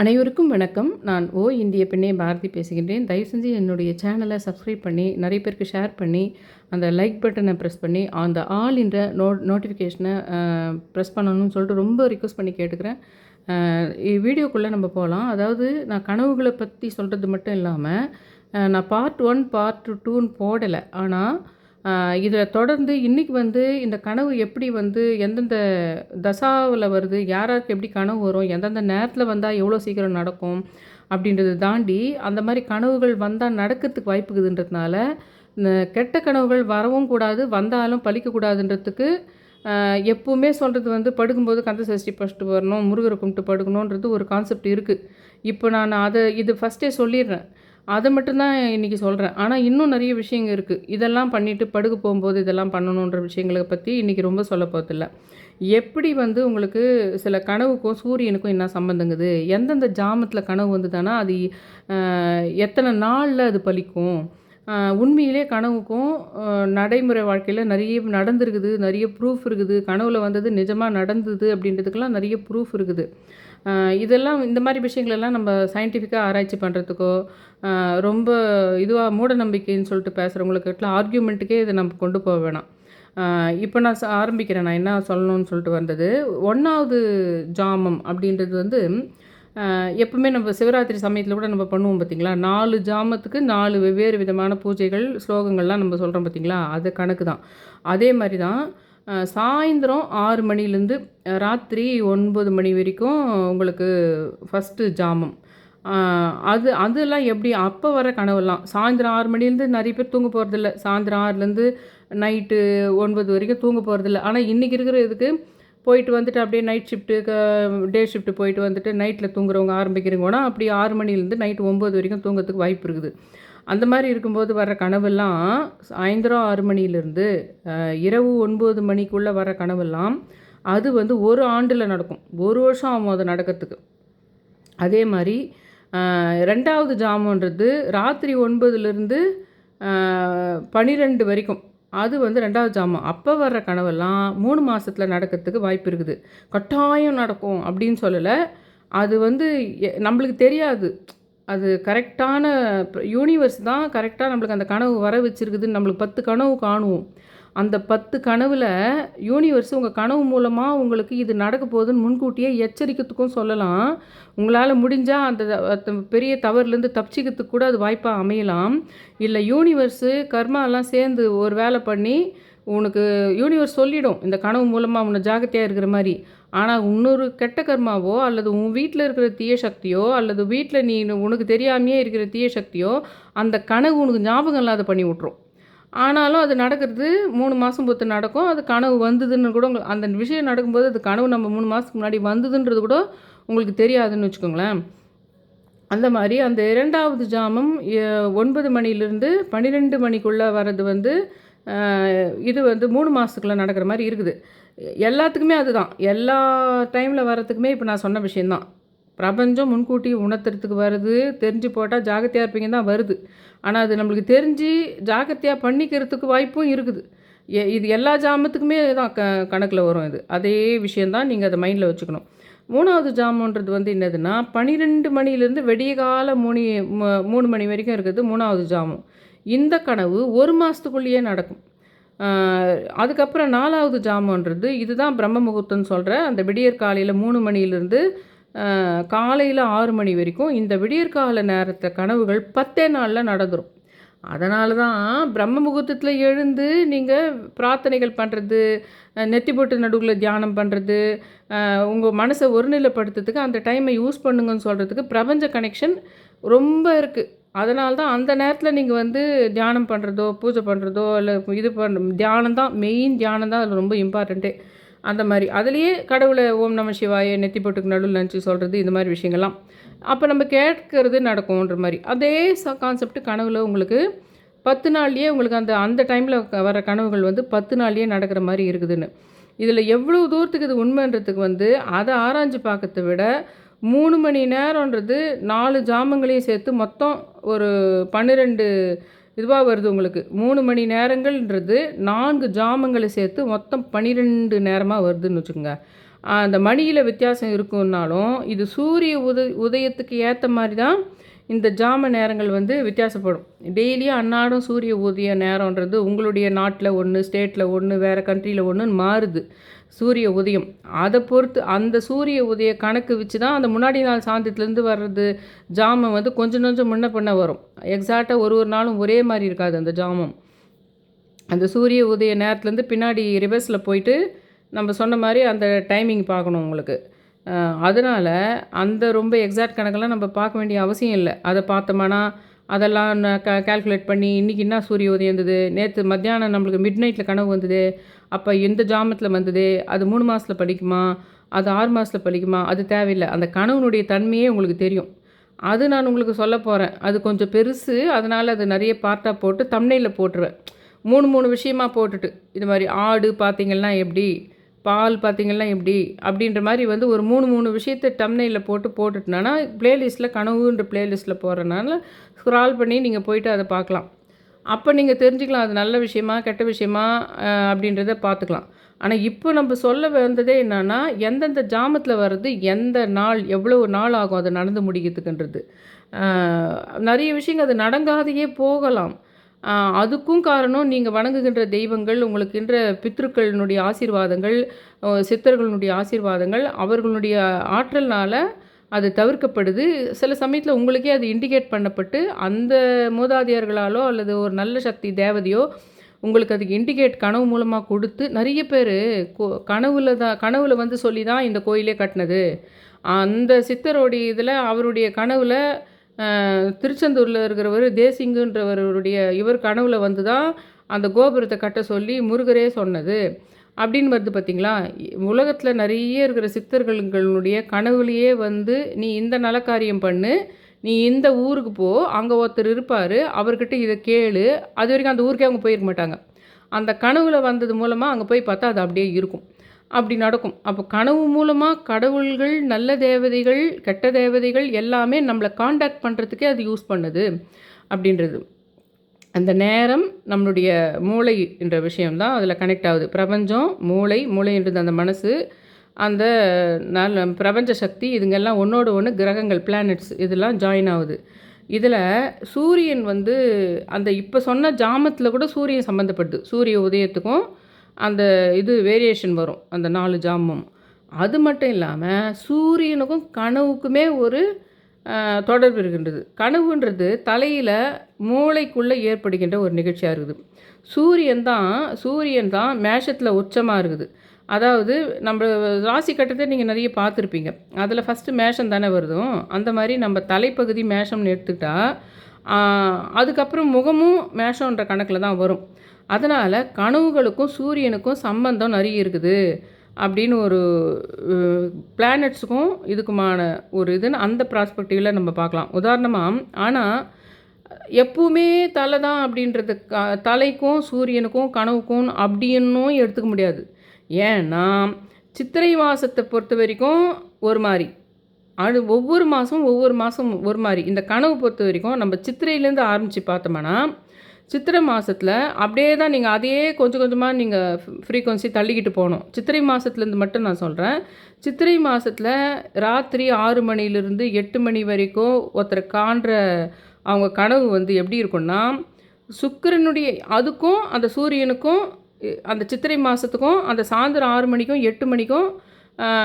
அனைவருக்கும் வணக்கம். நான் ஓ இந்திய பெண்ணே பாரதி பேசுகின்றேன். தயவு செஞ்சு என்னுடைய சேனலை சப்ஸ்கிரைப் பண்ணி நிறைய பேருக்கு ஷேர் பண்ணி அந்த லைக் பட்டனை ப்ரெஸ் பண்ணி அந்த ஆல் என்ற நோ நோட்டிஃபிகேஷனை ப்ரெஸ் பண்ணணும்னு சொல்லிட்டு ரொம்ப ரிக்வஸ்ட் பண்ணி கேட்டுக்கிறேன். வீடியோக்குள்ளே நம்ம போகலாம் அதாவது நான் கனவுகளை பற்றி சொல்கிறது மட்டும் இல்லாமல் நான் பார்ட் ஒன் பார்ட் டூன்னு போடலை. ஆனால் இதில் தொடர்ந்து இன்றைக்கி வந்து இந்த கனவு எப்படி வந்து எந்தெந்த தசாவில் வருது யாராருக்கு எப்படி கனவு வரும் எந்தெந்த நேரத்தில் வந்தால் எவ்வளோ சீக்கிரம் நடக்கும் அப்படின்றத தாண்டி அந்த மாதிரி கனவுகள் வந்தால் நடக்கிறதுக்கு வாய்ப்புக்குதுன்றதுனால இந்த கெட்ட கனவுகள் வரவும் கூடாது வந்தாலும் பழிக்கக்கூடாதுன்றதுக்கு ஆஹ், எப்பவுமே சொல்கிறது வந்து படுக்கும்போது கந்த சஷ்டி ஃபஸ்ட்டு வரணும் முருகரை கும்பிட்டு படுக்கணுன்றது ஒரு கான்செப்ட் இருக்குது இப்போ நான் அதை இது ஃபஸ்ட்டே சொல்லிடுறேன். அதை மட்டும்தான் இன்றைக்கி சொல்கிறேன் ஆனால் இன்னும் நிறைய விஷயங்கள் இருக்குது இதெல்லாம் பண்ணிவிட்டு படுக்க போகும்போது இதெல்லாம் பண்ணணுன்ற விஷயங்களை பற்றி இன்றைக்கி ரொம்ப சொல்ல போகிறதில்ல எப்படி வந்து உங்களுக்கு சில கனவுக்கும் சூரியனுக்கும் என்ன சம்மந்தங்குது எந்தெந்த ஜாமத்தில் கனவு வந்துதானா அது எத்தனை நாளில் அது பலிக்கும்? உண்மையிலே கனவுக்கும் நடைமுறை வாழ்க்கையில் நிறைய நடந்திருக்குது நிறைய ப்ரூஃப் இருக்குது. கனவில் வந்தது நிஜமாக நடந்தது அப்படின்றதுக்கெல்லாம் நிறைய ப்ரூஃப் இருக்குது. இதெல்லாம் இந்த மாதிரி விஷயங்களெல்லாம் நம்ம சயின்டிஃபிக்காக ஆராய்ச்சி பண்ணுறதுக்கோ ரொம்ப இதுவாக மூட நம்பிக்கைன்னு சொல்லிட்டு பேசுகிறவங்களுக்கிட்டலாம் ஆர்கியூமெண்ட்டுக்கே இதை நம்ம கொண்டு போக வேணாம். இப்போ நான் ஆரம்பிக்கிறேன். நான் என்ன சொல்லணும்னு சொல்லிட்டு வந்தது ஒன்றாவது ஜாமம் அப்படின்றது வந்து எப்பவுமே நம்ம சிவராத்திரி சமயத்தில் கூட நம்ம பண்ணுவோம் பார்த்தீங்களா நாலு ஜாமத்துக்கு நாலு வெவ்வேறு விதமான பூஜைகள் ஸ்லோகங்கள்லாம் நம்ம சொல்கிறோம் பார்த்திங்களா அது கணக்கு தான் அதே மாதிரி தான் சாயந்தரம் ஆறு மணிலேருந்து ராத்திரி ஒன்பது மணி வரைக்கும் உங்களுக்கு ஃபஸ்ட்டு ஜாமம். அது அதெல்லாம் எப்படி? அப்போ வர கனவுலாம் சாயந்தரம் ஆறு மணிலேருந்து நிறைய பேர் தூங்க போகிறதில்ல சாயந்தரம் ஆறுலேருந்து நைட்டு ஒன்பது வரைக்கும் தூங்க போகிறதில்ல ஆனால் இன்றைக்கி இருக்கிற இதுக்கு போயிட்டு வந்துட்டு அப்படியே நைட் ஷிஃப்ட்டு டே ஷிஃப்ட்டு போயிட்டு வந்துட்டு நைட்டில் தூங்குறவங்க ஆரம்பிக்கிறவங்கன்னா அப்படி ஆறு மணிலேருந்து நைட்டு ஒம்பது வரைக்கும் தூங்கிறதுக்கு வாய்ப்பு இருக்குது. அந்த மாதிரி இருக்கும்போது வர கனவெல்லாம் சாயந்தரம் ஆறு மணிலேருந்து இரவு ஒன்பது மணிக்குள்ளே வர கனவெல்லாம் அது வந்து ஒரு ஆண்டில் நடக்கும். ஒரு வருஷம் ஆகும் அது நடக்கிறதுக்கு. அதே மாதிரி ரெண்டாவது ஜாமன்றது ராத்திரி ஒன்பதுலேருந்து பன்னிரெண்டு வரைக்கும். அது வந்து ரெண்டாவது ஜாமம். அப்போ வர்ற கனவெல்லாம் மூணு மாதத்தில் நடக்கிறதுக்கு வாய்ப்பு இருக்குது. கட்டாயம் நடக்கும் அப்படின்னு சொல்லலை. அது வந்து எ- நம்மளுக்கு தெரியாது. அது கரெக்டான யூனிவர்ஸ் தான் கரெக்டாக நம்மளுக்கு அந்த கனவு வர வச்சுருக்குதுன்னு நம்மளுக்கு பத்து கனவு காணுவோம். அந்த பத்து கனவில் யூனிவர்ஸ் உங்கள் கனவு மூலமாக உங்களுக்கு இது நடக்க போகுதுன்னு முன்கூட்டியே எச்சரிக்கிறதுக்கும் சொல்லலாம். உங்களால் முடிஞ்சால் அந்த பெரிய தவறுலேருந்து தப்பிச்சிக்கிறதுக்கு கூட அது வாய்ப்பாக அமையலாம். இல்லை யூனிவர்ஸு கர்மாலாம் சேர்ந்து ஒரு வேலை பண்ணி உனக்கு யூனிவர்ஸ் சொல்லிடும். இந்த கனவு மூலமாக உன்னை ஜாகிரதையாக இருக்கிற மாதிரி. ஆனால் இன்னொரு கெட்ட கர்மாவோ அல்லது உன் வீட்டில் இருக்கிற தீய சக்தியோ அல்லது வீட்டில் நீ உனக்கு தெரியாமையே இருக்கிற தீய சக்தியோ அந்த கனவு உனக்கு ஞாபகம் இல்லாத பண்ணி விட்ரும் ஆனாலும் அது நடக்கிறது மூணு மாதம் பொறுத்து நடக்கும். அது கனவு வந்ததுன்னு கூட உங்கள் அந்த விஷயம் நடக்கும்போது அது கனவு நம்ம மூணு மாதத்துக்கு முன்னாடி வந்ததுன்றது கூட உங்களுக்கு தெரியாதுன்னு வச்சுக்கோங்களேன். அந்த மாதிரி அந்த இரண்டாவது ஜாமம் ஒன்பது மணிலேருந்து பன்னிரெண்டு மணிக்குள்ளே வர்றது வந்து இது வந்து மூணு மாதத்துக்குள்ளே நடக்கிற மாதிரி இருக்குது. எல்லாத்துக்குமே அதுதான். எல்லா டைமில் வர்றதுக்குமே இப்போ நான் சொன்ன விஷயந்தான் பிரபஞ்சம் முன்கூட்டி உணர்த்துறதுக்கு வருது. தெரிஞ்சு போட்டால் ஜாகிரதையாக இருப்பீங்க தான் வருது. ஆனால் அது நம்மளுக்கு தெரிஞ்சு ஜாகிரதையாக பண்ணிக்கிறதுக்கு வாய்ப்பும் இருக்குது. எ- இது எல்லா ஜாமத்துக்குமே தான் க கணக்கில் வரும் இது. அதே விஷயந்தான் நீங்கள் அதை மைண்டில் வச்சுக்கணும். மூணாவது ஜாமன்றது வந்து என்னதுன்னா பன்னிரெண்டு மணிலேருந்து வெடிய கால மூணு மூணு மணி வரைக்கும் இருக்குது மூணாவது ஜாமம். இந்த கனவு ஒரு மாதத்துக்குள்ளேயே நடக்கும். அதுக்கப்புறம் நாலாவது ஜாமன்றது இதுதான் பிரம்ம முகூர்த்தம்னு சொல்கிற அந்த விடியற் காலையில் மூணு மணிலேருந்து காலையில் ஆறு மணி வரைக்கும் இந்த விடியற்கால நேரத்தை கனவுகள் பத்தே நாளில் நடந்துடும் அதனால தான் பிரம்ம முகூர்த்தத்தில் எழுந்து நீங்கள் பிரார்த்தனைகள் பண்ணுறது நெத்தி போட்டு நடுவில் தியானம் பண்ணுறது உங்கள் மனசை ஒருநிலைப்படுத்துறதுக்கு அந்த டைமை யூஸ் பண்ணுங்கன்னு சொல்கிறதுக்கு பிரபஞ்ச கனெக்ஷன் ரொம்ப இருக்குது அதனால தான் அந்த நேரத்தில் நீங்கள் வந்து தியானம் பண்ணுறதோ பூஜை பண்ணுறதோ இல்லை இது பண்ண தியானம் தான் மெயின் தியானம் தான் அதில் ரொம்ப இம்பார்ட்டண்ட்டே அந்த மாதிரி. அதுலேயே கடவுளை ஓம் நம சிவாய நெத்தி போட்டுக்கு நடுவில் நினச்சி சொல்கிறது இந்த மாதிரி விஷயங்கள்லாம். அப்போ நம்ம கேட்கறது நடக்கும்ன்ற மாதிரி. அதே ச கான்செப்ட் கனவில் உங்களுக்கு பத்து நாள்லேயே உங்களுக்கு அந்த அந்த டைமில் வர கனவுகள் வந்து பத்து நாள்லேயே நடக்கிற மாதிரி இருக்குதுன்னு. இதில் எவ்வளோ தூரத்துக்கு இது உண்மைன்றதுக்கு வந்து அதை ஆராய்ஞ்சு பார்க்கறத விட மூணு மணி நேரம்ன்றது நாலு ஜாமங்களையும் சேர்த்து மொத்தம் ஒரு பன்னிரெண்டு இதுவாக வருது உங்களுக்கு. மூணு மணி நேரங்கள்ன்றது நான்கு ஜாமங்களை சேர்த்து மொத்தம் பன்னிரெண்டு நேரமாக வருதுன்னு வச்சுக்கோங்க. அந்த மணியில் வித்தியாசம் இருக்குன்னாலும் இது சூரிய உத உதயத்துக்கு ஏற்ற மாதிரி தான் இந்த ஜாம நேரங்கள் வந்து வித்தியாசப்படும். டெய்லியும் அன்னாடம் சூரிய உதய நேரம்ன்றது உங்களுடைய நாட்டில் ஒன்று ஸ்டேட்டில் ஒன்று வேறு கண்ட்ரியில் ஒன்றுன்னு மாறுது. சூரிய உதயம். அதை பொறுத்து அந்த சூரிய உதய கணக்கு வச்சு தான் அந்த முன்னாடி நாள் சாந்தியத்துலேருந்து வர்றது ஜாமம் வந்து கொஞ்சம் கொஞ்சம் முன்ன பண்ண வரும். எக்ஸாக்டாக ஒரு ஒரு நாளும் ஒரே மாதிரி இருக்காது அந்த ஜாமம். அந்த சூரிய உதய நேரத்துலேருந்து பின்னாடி ரிவர்ஸில் போயிட்டு நம்ம சொன்ன மாதிரி அந்த டைமிங் பார்க்கணும் உங்களுக்கு. அதனால் அந்த ரொம்ப எக்ஸாக்ட் கணக்கெல்லாம் நம்ம பார்க்க வேண்டிய அவசியம் இல்லை. அதை பார்த்தோம்னா அதெல்லாம் க கால்குலேட் பண்ணி இன்றைக்கி என்ன சூரிய உதயம் இருந்தது நேற்று மத்தியானம் நம்மளுக்கு மிட் நைட்டில் கனவு வந்தது. அப்போ எந்த ஜாமத்தில் வந்தது? அது மூணு மாதத்தில் படிக்குமா? அது ஆறு மாதத்தில் படிக்குமா? அது தேவையில்லை. அந்த கனவுனுடைய தன்மையே உங்களுக்கு தெரியும். அது நான் உங்களுக்கு சொல்ல போகிறேன் அது கொஞ்சம் பெருசு. அதனால் அது நிறைய பார்ட்டாக போட்டு தம்னையில் போட்டுருவேன். மூணு மூணு விஷயமா போட்டுட்டு இது மாதிரி ஆடு பார்த்திங்கன்னா எப்படி? பால் பார்த்திங்கன்னா எப்படி? அப்படின்ற மாதிரி வந்து ஒரு மூணு மூணு விஷயத்தை டம்னையில் போட்டு போட்டுட்டுனா ப்ளேலிஸ்ட்டில் கனவுன்ற ப்ளேலிஸ்ட்டில் போகிறனால ஸ்க்ரால் பண்ணி நீங்கள் போயிட்டு அதை பார்க்கலாம். அப்போ நீங்கள் தெரிஞ்சுக்கலாம் அது நல்ல விஷயமா கெட்ட விஷயமா அப்படின்றத பார்த்துக்கலாம் ஆனால் இப்போ நம்ம சொல்ல வந்ததே என்னென்னா எந்தெந்த ஜாமத்தில் வர்றது எந்த நாள் எவ்வளோ நாள் ஆகும் அது நடந்து முடிக்கிறதுக்குன்றது. நிறைய விஷயங்கள் அது நடங்காதையே போகலாம். அதுக்கும் காரணம் நீங்கள் வணங்குகின்ற தெய்வங்கள் உங்களுக்கின்ற பித்ருக்களினுடைய ஆசீர்வாதங்கள் சித்தர்களுடைய ஆசீர்வாதங்கள் அவர்களுடைய ஆற்றல்னால் அது தவிர்க்கப்படுது. சில சமயத்தில் உங்களுக்கே அது இண்டிகேட் பண்ணப்பட்டு அந்த மூதாதையர்களாலோ அல்லது ஒரு நல்ல சக்தி தேவதையோ உங்களுக்கு அதுக்கு இண்டிகேட் கனவு மூலமாக கொடுத்து நிறைய பேர் கனவுல தான் கனவுல வந்து சொல்லி தான் இந்த கோயிலே கட்டினது. அந்த சித்தருடைய இதில் அவருடைய கனவில் திருச்செந்தூரில் இருக்கிறவர் தேசிங்குன்றவருடைய இவர் கனவுல வந்து தான் அந்த கோபுரத்தை கட்ட சொல்லி முருகரே சொன்னது. அப்படின்னு வருது பார்த்தீங்களா உலகத்தில் நிறைய இருக்கிற சித்தர்களுடைய கனவுலேயே வந்து நீ இந்த நலக்காரியம் பண்ணு நீ இந்த ஊருக்கு போ அங்கே ஒருத்தர் இருப்பார் அவர்கிட்ட இதை கேளு. அது வரைக்கும் அந்த ஊருக்கே அவங்க போயிருக்க மாட்டாங்க. அந்த கனவுல வந்தது மூலமாக அங்கே போய் பார்த்தா அது அப்படியே இருக்கும். அப்படி நடக்கும். அப்போ கனவு மூலமாக கடவுள்கள் நல்ல தேவதைகள் கெட்ட தேவதைகள் எல்லாமே நம்மளை காண்டாக்ட் பண்ணுறதுக்கே அது யூஸ் பண்ணுது அப்படின்றது. அந்த நேரம் நம்மளுடைய மூளை என்ற விஷயம்தான் அதில் கனெக்ட் ஆகுது. பிரபஞ்சம் மூளை மூளைன்றது அந்த மனசு அந்த நல்ல பிரபஞ்ச சக்தி இதுங்கெல்லாம் ஒன்றோடு ஒன்று கிரகங்கள் பிளானட்ஸ் இதெல்லாம் ஜாயின் ஆகுது. இதில் சூரியன் வந்து அந்த இப்போ சொன்ன ஜாமத்தில் கூட சூரியன் சம்மந்தப்படுது சூரிய உதயத்துக்கும் அந்த இது வேரியேஷன் வரும் அந்த நாலு ஜாமம் அது மட்டும் இல்லாமல் சூரியனுக்கும் கனவுக்குமே ஒரு தொடர்பு இருக்கின்றது. கனவுன்றது தலையில் மூளைக்குள்ளே ஏற்படுகின்ற ஒரு நிகழ்ச்சியாக இருக்குது. சூரியன் தான் சூரியன் தான் மேஷத்தில் உச்சமாக இருக்குது. அதாவது நம்ம ராசி கட்டத்தை நீங்கள் நிறைய பார்த்துருப்பீங்க. அதில் ஃபஸ்ட்டு மேஷம் தானே வருதும் அந்த மாதிரி நம்ம தலைப்பகுதி மேஷம்னு எடுத்துக்கிட்டால் அதுக்கப்புறம் முகமும் மேஷன்ற கணக்கில் தான் வரும். அதனால் கனவுகளுக்கும் சூரியனுக்கும் சம்பந்தம் நிறைய இருக்குது. அப்படின்னு ஒரு பிளானட்ஸுக்கும் இதுக்குமான ஒரு இதுன்னு அந்த ப்ராஸ்பெக்டிவில் நம்ம பார்க்கலாம். உதாரணமாக ஆனால் எப்பவுமே தலை தான் அப்படின்றது க தலைக்கும் சூரியனுக்கும் கனவுக்கும் அப்படின்னும் எடுத்துக்க முடியாது. ஏன்னா சித்திரை மாதத்தை பொறுத்த வரைக்கும் ஒரு மாதிரி அது ஒவ்வொரு மாதமும் ஒவ்வொரு மாதம் ஒரு மாதிரி இந்த கனவு பொறுத்த வரைக்கும் நம்ம சித்திரையிலேருந்து ஆரம்பித்து பார்த்தோம்னா சித்திரை மாதத்தில் அப்படியே தான் நீங்கள் அதையே கொஞ்சம் கொஞ்சமாக நீங்கள் ஃப்ரீக்குவன்சி தள்ளிக்கிட்டு போகணும். சித்திரை மாதத்துலேருந்து மட்டும் நான் சொல்கிறேன் சித்திரை மாதத்தில் ராத்திரி ஆறு மணிலேருந்து எட்டு மணி வரைக்கும் ஒருத்தரை காண்ற அவங்க கனவு வந்து எப்படி இருக்கும்னா சுக்கரனுடைய அதுக்கும் அந்த சூரியனுக்கும் அந்த சித்திரை மாதத்துக்கும் அந்த சாயந்தரம் ஆறு மணிக்கும் எட்டு மணிக்கும்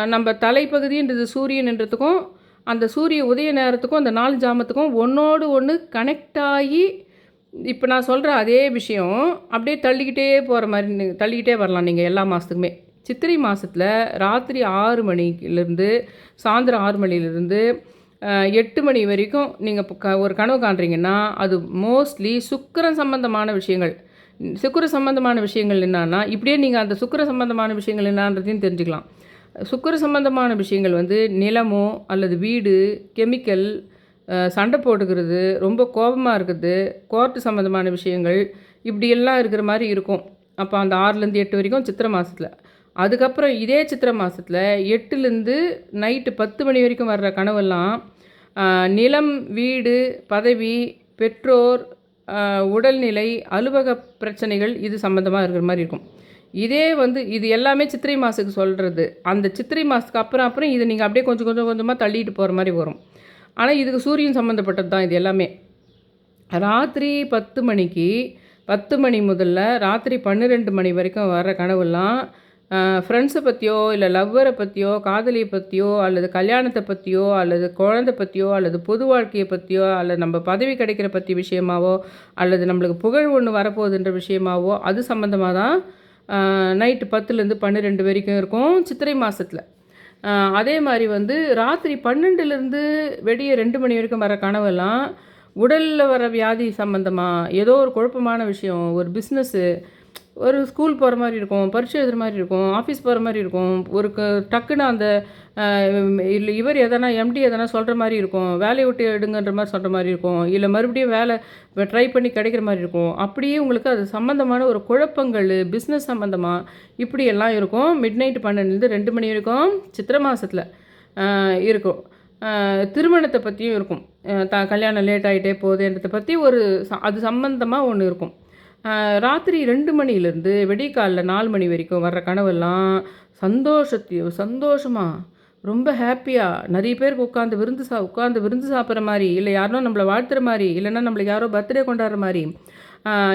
நம்ம தலைப்பகுதின்றது சூரியன்ன்றதுக்கும் அந்த சூரிய உதய நேரத்துக்கும் அந்த நாலு ஜாமத்துக்கும் ஒன்றோடு ஒன்று கனெக்ட் ஆகி இப்போ நான் சொல்கிற அதே விஷயம் அப்படியே தள்ளிக்கிட்டே போகிற மாதிரி தள்ளிக்கிட்டே வரலாம் நீங்கள் எல்லா மாதத்துக்குமே சித்திரை மாதத்தில் ராத்திரி ஆறு மணிலேருந்து சாயந்தரம் ஆறு மணிலேருந்து எட்டு மணி வரைக்கும் நீங்கள் க ஒரு கனவு காண்றீங்கன்னா அது மோஸ்ட்லி சுக்கரன் சம்பந்தமான விஷயங்கள். சுக்கர சம்பந்தமான விஷயங்கள் என்னன்னா இப்படியே நீங்கள் அந்த சுக்கர சம்பந்தமான விஷயங்கள் என்னான்றதையும் தெரிஞ்சுக்கலாம். சுக்கர சம்பந்தமான விஷயங்கள் வந்து நிலமோ அல்லது வீடு கெமிக்கல் சண்டை போட்டுக்கிறது ரொம்ப கோபமாக இருக்குது கோர்ட்டு சம்மந்தமான விஷயங்கள் இப்படியெல்லாம் இருக்கிற மாதிரி இருக்கும். அப்போ அந்த ஆறுலேருந்து எட்டு வரைக்கும் சித்திரை மாதத்தில் அதுக்கப்புறம் இதே சித்திரை மாதத்தில் எட்டுலேருந்து நைட்டு பத்து மணி வரைக்கும் வர்ற கனவெல்லாம் நிலம் வீடு பதவி பெற்றோர் உடல்நிலை அலுவலக பிரச்சனைகள் இது சம்மந்தமாக இருக்கிற மாதிரி இருக்கும். இதே வந்து இது எல்லாமே சித்திரை மாதத்துக்கு சொல்கிறது அந்த சித்திரை மாதத்துக்கு அப்புறம் அப்புறம் இது நீங்கள் அப்படியே கொஞ்சம் கொஞ்சம் கொஞ்சமாக தள்ளிட்டு போகிற மாதிரி வரும். ஆனால் இதுக்கு சூரியன் சம்மந்தப்பட்டது தான் இது எல்லாமே. ராத்திரி பத்து மணிக்கு பத்து மணி முதல்ல ராத்திரி பன்னிரெண்டு மணி வரைக்கும் வர கனவுலாம் ஃப்ரெண்ட்ஸை பற்றியோ இல்லை லவ்வரை பற்றியோ காதலியை பற்றியோ அல்லது கல்யாணத்தை பற்றியோ அல்லது குழந்தை பற்றியோ அல்லது பொது வாழ்க்கையை பற்றியோ அல்லது நம்ம பதவி கிடைக்கிற பற்றி விஷயமாவோ அல்லது நம்மளுக்கு புகழ் ஒன்று வரப்போகுதுன்ற விஷயமாவோ அது சம்மந்தமாக தான் நைட்டு பத்துலேருந்து பன்னிரெண்டு வரைக்கும் இருக்கும் சித்திரை மாதத்தில் அதே மாதிரி வந்து ராத்திரி பன்னெண்டுலேருந்து வெடிய ரெண்டு மணி வரைக்கும் வர கனவெல்லாம் உடலில் வர வியாதி சம்மந்தமாக ஏதோ ஒரு குழப்பமான விஷயம் ஒரு பிஸ்னஸ்ஸு ஒரு ஸ்கூல் போகிற மாதிரி இருக்கும் பரீட்சை எழுதுகிற மாதிரி இருக்கும் ஆஃபீஸ் போகிற மாதிரி இருக்கும் ஒரு க டக்குன்னு அந்த இல்லை இவர் எதனா எம்டி எதனா சொல்கிற மாதிரி இருக்கும் வேலையை விட்டு எடுங்கன்ற மாதிரி சொல்கிற மாதிரி இருக்கும் இல்லை மறுபடியும் வேலை ட்ரை பண்ணி கிடைக்கிற மாதிரி இருக்கும். அப்படியே உங்களுக்கு அது சம்மந்தமான ஒரு குழப்பங்கள் பிஸ்னஸ் சம்மந்தமாக இப்படியெல்லாம் இருக்கும். மிட் நைட் பன்னெண்டுலேருந்து ரெண்டு மணி வரைக்கும் சித்திரை மாதத்தில் இருக்கும். திருமணத்தை பற்றியும் இருக்கும். த கல்யாணம் லேட் ஆகிட்டே போகுதுன்றதை பற்றி ஒரு அது சம்மந்தமாக ஒன்று இருக்கும். ராத்திரி ரெண்டு மணிலேருந்து வெடிக்காலில் நாலு மணி வரைக்கும் வர்ற கனவெல்லாம் சந்தோஷத்தையும் சந்தோஷமாக ரொம்ப ஹாப்பியாக நிறைய பேருக்கு உட்காந்து விருந்து சா உட்காந்து விருந்து சாப்பிட்ற மாதிரி இல்லை யாரோ நம்மளை வாழ்த்துற மாதிரி இல்லைன்னா நம்மளுக்கு யாரோ பர்த்டே கொண்டாடுற மாதிரி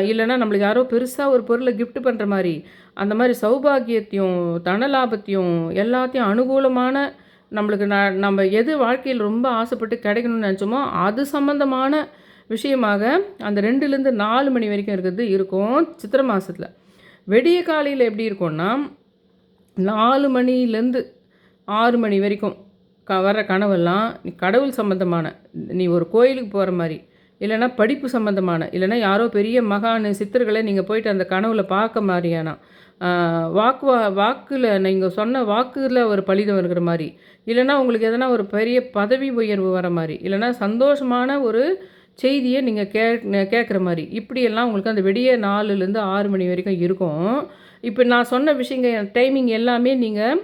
இல்லைன்னா நம்மளுக்கு யாரோ பெருசாக ஒரு பொருளை கிஃப்ட் பண்ணுற மாதிரி அந்த மாதிரி சௌபாகியத்தையும் தனலாபத்தையும் எல்லாத்தையும் அனுகூலமான நம்மளுக்கு ந நம்ம எது வாழ்க்கையில் ரொம்ப ஆசைப்பட்டு கிடைக்கணும்னு நினச்சோமோ அது சம்மந்தமான விஷயமாக அந்த ரெண்டுலேருந்து நாலு மணி வரைக்கும் இருக்கிறது இருக்கும் சித்திரை மாதத்தில் வெடிய காலையில் எப்படி இருக்கும்னா நாலு மணிலேருந்து ஆறு மணி வரைக்கும் க வர கனவெல்லாம் நீ கடவுள் சம்மந்தமான நீ ஒரு கோயிலுக்கு போகிற மாதிரி இல்லைனா படிப்பு சம்மந்தமான இல்லைனா யாரோ பெரிய மகான் சித்தர்களை நீங்கள் போயிட்டு அந்த கனவில் பார்க்க மாதிரியானா வாக்கு வாக்கில் நீங்கள் சொன்ன வாக்கில் ஒரு பலிதம் இருக்கிற மாதிரி இல்லைனா உங்களுக்கு எதனா ஒரு பெரிய பதவி உயர்வு வர மாதிரி இல்லைனா சந்தோஷமான ஒரு செய்தியை நீங்கள் கே கேட்குற மாதிரி. இப்படியெல்லாம் உங்களுக்கு அந்த விடிய நாலுலேருந்து ஆறு மணி வரைக்கும் இருக்கும். இப்போ நான் சொன்ன விஷயங்கள் டைமிங் எல்லாமே நீங்கள்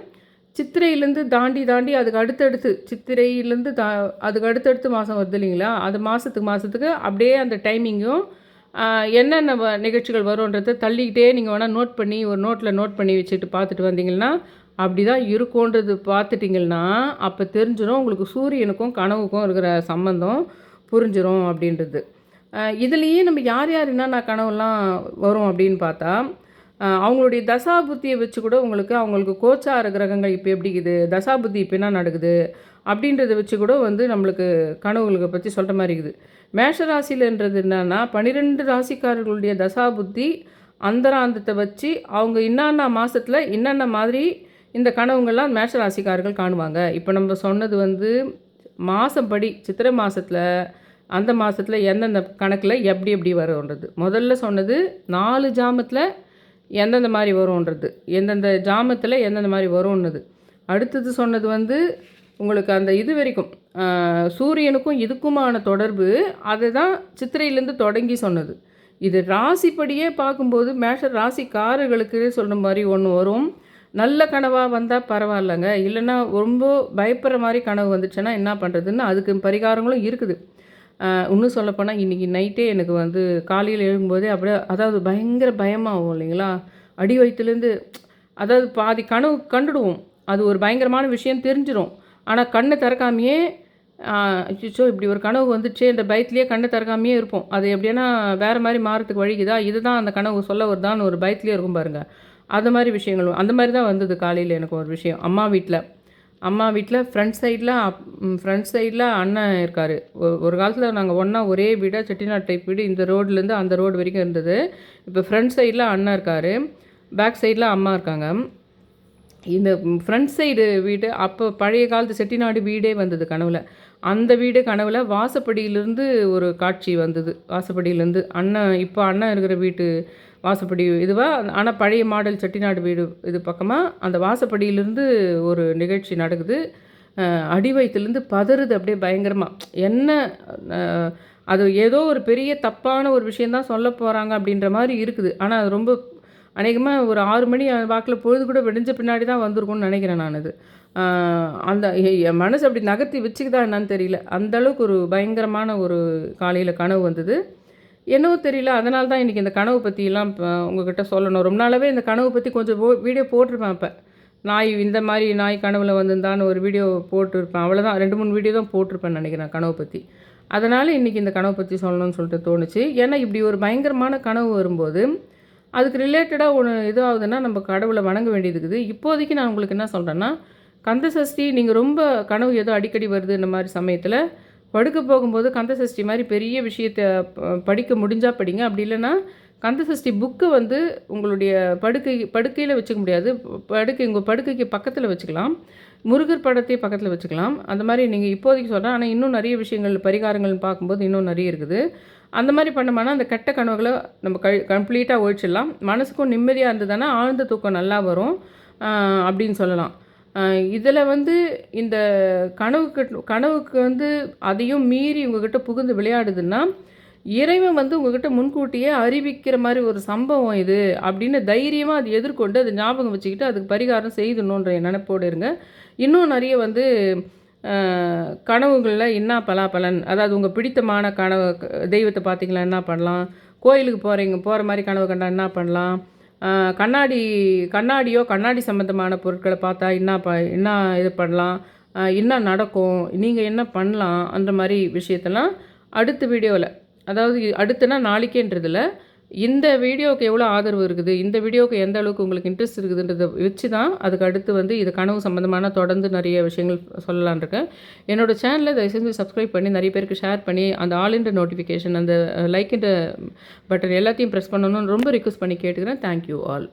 சித்திரையிலேருந்து தாண்டி தாண்டி அதுக்கு அடுத்தடுத்து சித்திரையிலேருந்து தா அதுக்கு அடுத்தடுத்து மாதம் வருது இல்லைங்களா? அது மாதத்துக்கு மாதத்துக்கு அப்படியே அந்த டைமிங்கும் என்னென்ன நிகழ்ச்சிகள் வரும்ன்றதை தள்ளிக்கிட்டே நீங்கள் வேணால் நோட் பண்ணி ஒரு நோட்டில் நோட் பண்ணி வச்சுட்டு பார்த்துட்டு வந்தீங்கன்னா அப்படி தான் இருக்கும்ன்றது பார்த்துட்டிங்கன்னா அப்போ தெரிஞ்சிடும். உங்களுக்கு சூரியனுக்கும் கனவுக்கும் இருக்கிற சம்மந்தம் புரிஞ்சிடும் அப்படின்றது. இதுலேயே நம்ம யார் யார் என்னென்ன கனவுலாம் வரும் அப்படின்னு பார்த்தா அவங்களுடைய தசாபுத்தியை வச்சு கூட உங்களுக்கு அவங்களுக்கு கோச்சார கிரகங்கள் இப்போ எப்படி இருக்குது தசாபுத்தி இப்போ என்ன நடக்குது அப்படின்றத வச்சு கூட வந்து நம்மளுக்கு கனவுகளுக்கு பற்றி சொல்கிற மாதிரி இருக்குது. மேஷ ராசியிலன்றது என்னென்னா பன்னிரெண்டு ராசிக்காரர்களுடைய தசாபுத்தி அந்தராந்தத்தை வச்சு அவங்க என்னென்ன மாதத்தில் என்னென்ன மாதிரி இந்த கனவுங்கள்லாம் மேஷ ராசிக்காரர்கள் காணுவாங்க. இப்போ நம்ம சொன்னது வந்து மாதம்படி சித்திரை மாதத்தில் அந்த மாதத்தில் எந்தெந்த கணக்கில் எப்படி எப்படி வரும்ன்றது. முதல்ல சொன்னது நாலு ஜாமத்தில் எந்தெந்த மாதிரி வரும்ன்றது. எந்தெந்த ஜாமத்தில் எந்தெந்த மாதிரி வரும்னது அடுத்தது சொன்னது வந்து உங்களுக்கு அந்த இது வரைக்கும் சூரியனுக்கும் இதுக்குமான தொடர்பு அதை தான் சித்திரையிலேருந்து தொடங்கி சொன்னது. இது ராசிப்படியே பார்க்கும்போது மேஷ ராசிக்காரர்களுக்கு சொல்கிற மாதிரி ஒன்று வரும். நல்ல கனவாக வந்தால் பரவாயில்லைங்க. இல்லைன்னா ரொம்ப பயப்படுற மாதிரி கனவு வந்துச்சுன்னா என்ன பண்ணுறதுன்னு அதுக்கு பரிகாரங்களும் இருக்குது. இன்னும் சொல்லப்போனால் இன்றைக்கி நைட்டே எனக்கு வந்து காலையில் எழும்போதே அப்படியே அதாவது பயங்கர பயமாகும் இல்லைங்களா? அடி வயிற்றுலேருந்து அதாவது பாதி கனவு கண்டுடுவோம். அது ஒரு பயங்கரமான விஷயம் தெரிஞ்சிடும் ஆனால் கண்ணை திறக்காமையே அச்சோ இப்படி ஒரு கனவு வந்துச்சு இந்த பயத்துலேயே கண்ணை திறக்காமையே இருப்போம். அது எப்படின்னா வேறு மாதிரி மாறத்துக்கு வழிக்குதா இதுதான் அந்த கனவு சொல்ல வருதான்னு ஒரு பயத்துலேயே இருக்கும் பாருங்கள் அது மாதிரி விஷயங்களும். அந்த மாதிரி தான் வந்தது காலையில் எனக்கு ஒரு விஷயம். அம்மா வீட்டில் அம்மா வீட்டில் ஃப்ரண்ட் சைடில் ஃப்ரண்ட் சைடில் அண்ணன் இருக்கார். ஒரு காலத்தில் நாங்கள் ஒன்றா ஒரே வீடாக செட்டிநாட் டைப் வீடு இந்த ரோட்லேருந்து அந்த ரோடு வரைக்கும் இருந்தது. இப்போ ஃப்ரண்ட் சைடில் அண்ணன் இருக்கார். பேக் சைடில் அம்மா இருக்காங்க. இந்த ஃப்ரண்ட் சைடு வீடு அப்போ பழைய காலத்து செட்டிநாடு வீடே வந்தது கனவில். அந்த வீடு கனவில் வாசப்படியிலேருந்து ஒரு காட்சி வந்தது. வாசப்படியிலேருந்து அண்ணன் இப்போ அண்ணன் இருக்கிற வீட்டு வாசப்படி இதுவாக ஆனால் பழைய மாடல் செட்டிநாடு வீடு இது பக்கமாக அந்த வாசப்படியிலேருந்து ஒரு நிகழ்ச்சி நடக்குது. அடி வயிற்றுலேருந்து பதறுது அப்படியே பயங்கரமாக என்ன அது ஏதோ ஒரு பெரிய தப்பான ஒரு விஷயந்தான் சொல்ல போகிறாங்க அப்படின்ற மாதிரி இருக்குது. ஆனால் அது ரொம்ப அநேகமாக ஒரு ஆறு மணி வாக்கில் பொழுது கூட விடிஞ்ச பின்னாடி தான் வந்திருக்கும்னு நினைக்கிறேன் நான் அது. அந்த என் மனசு அப்படி நகர்த்தி வச்சுக்குதா என்னன்னு தெரியல. அந்தளவுக்கு ஒரு பயங்கரமான ஒரு காலையில் கனவு வந்தது. என்னவோ தெரியல. அதனால தான் இன்றைக்கி இந்த கனவு பற்றிலாம் இப்போ உங்ககிட்ட சொல்லணும். ரொம்ப நாளாகவே இந்த கனவு பற்றி கொஞ்சம் வீடியோ போட்டிருப்பேன் இப்போ நாய் இந்த மாதிரி நாய் கனவில் வந்திருந்தான்னு ஒரு வீடியோ போட்டிருப்பேன். அவ்வளோதான் ரெண்டு மூணு வீடியோ தான் போட்டிருப்பேன் நினைக்கிறேன் கனவு பற்றி அதனால் இன்றைக்கி இந்த கனவை பற்றி சொல்லணும்னு சொல்லிட்டு தோணுச்சு. ஏன்னா இப்படி ஒரு பயங்கரமான கனவு வரும்போது அதுக்கு ரிலேட்டடாக ஒன்று இதுவாகுதுன்னா நம்ம கடவுளை வணங்க வேண்டியது இருக்குது. இப்போதைக்கு நான் உங்களுக்கு என்ன சொல்கிறேன்னா கந்த சஷ்டி நீங்கள் ரொம்ப கனவு ஏதோ அடிக்கடி வருது இந்த மாதிரி சமயத்தில் படுக்க போகும்போது கந்த சஷ்டி மாதிரி பெரிய விஷயத்தை படிக்க முடிஞ்சால் படிங்க. அப்படி இல்லைன்னா கந்த சஷ்டி புக்கு வந்து உங்களுடைய படுக்கை படுக்கையில் வச்சுக்க முடியாது. படுக்கை உங்கள் படுக்கைக்கு பக்கத்தில் வச்சுக்கலாம். முருகர் படத்தை பக்கத்தில் வச்சுக்கலாம். அந்த மாதிரி நீங்கள் இப்போதைக்கு சொல்கிறேன் ஆனால் இன்னும் நிறைய விஷயங்கள் பரிகாரங்கள்னு பார்க்கும்போது இன்னும் நிறைய இருக்குது. அந்த மாதிரி பண்ணோம்னா அந்த கெட்ட கனவுகளை நம்ம க கம்ப்ளீட்டாக ஒழிச்சிடலாம். மனசுக்கும் நிம்மதியாக இருந்ததுன்னா ஆழ்ந்த தூக்கம் நல்லா வரும். அப்படின்னு சொல்லலாம். இதில் வந்து இந்த கனவுக்கு கனவுக்கு வந்து அதையும் மீறி உங்ககிட்ட புகுந்து விளையாடுதுன்னா இறைவன் வந்து உங்ககிட்ட முன்கூட்டியே அறிவிக்கிற மாதிரி ஒரு சம்பவம் இது அப்படின்னு தைரியமாக அது எதிர்கொண்டு அதை ஞாபகம் வச்சுக்கிட்டு அதுக்கு பரிகாரம் செய்தணுன்ற நினைப்போடு இருங்க. இன்னும் நிறைய வந்து கனவுகளில் என்ன பலாபலன் அதாவது உங்கள் பிடித்தமான கனவு தெய்வத்தை பார்த்தீங்களா என்ன பண்ணலாம் கோயிலுக்கு போகிறீங்க போகிற மாதிரி கனவு கண்டா என்ன பண்ணலாம் கண்ணாடி கண்ணாடியோ கண்ணாடி சம்மந்தமான பொருட்களை பார்த்தா என்ன ப என்ன இது பண்ணலாம்? என்ன நடக்கும்? நீங்கள் என்ன பண்ணலாம்? அந்த மாதிரி விஷயத்தெல்லாம் அடுத்த வீடியோவில் அதாவது அடுத்தனா நாளைக்கேன்றதில் இந்த வீடியோவுக்கு எவ்வளோ ஆதரவு இருக்குது? இந்த வீடியோவுக்கு எந்த அளவுக்கு உங்களுக்கு இன்ட்ரெஸ்ட் இருக்குதுன்றதை வச்சு தான் அதுக்கு அடுத்து வந்து இது கனவு சம்மந்தமான தொடர்ந்து நிறைய விஷயங்கள் சொல்லலான் இருக்கேன். என்னோடய சேனலை தயவு செஞ்சு சப்ஸ்கிரைப் பண்ணி நிறைய பேருக்கு ஷேர் பண்ணி அந்த ஆல் இன்ற நோட்டிஃபிகேஷன் அந்த லைக் இன்ற பட்டன் எல்லாத்தையும் ப்ரெஸ் பண்ணணும்னு ரொம்ப ரிக்வஸ்ட் பண்ணி கேட்டுக்கிறேன். Thank you all